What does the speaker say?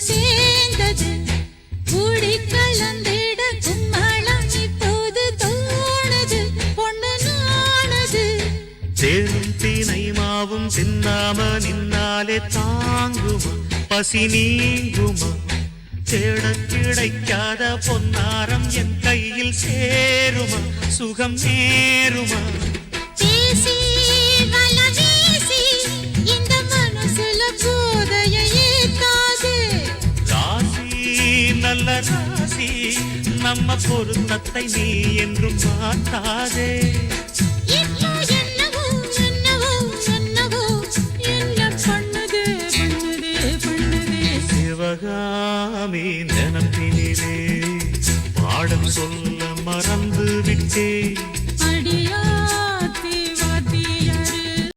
சேர்ந்தது கூடி கலந்திட கும்மளம் இப்போது தோணது. பொன்னனானது. சேரும் தீனை மாவும் சின்னாம நின்னாலே தாங்குமா? பசி நீங்குமா? தேட கிடைக்காத பொன்னாரம் என் கையில் சேருமா? சுகம் நேருமா? ராசி நம்ம பொருத்தத்தை நீ என்றும் பார்த்தாதே. சிவகாமி நினப்பினிலே. பாடம் சொல்ல மறந்து விட்டேன்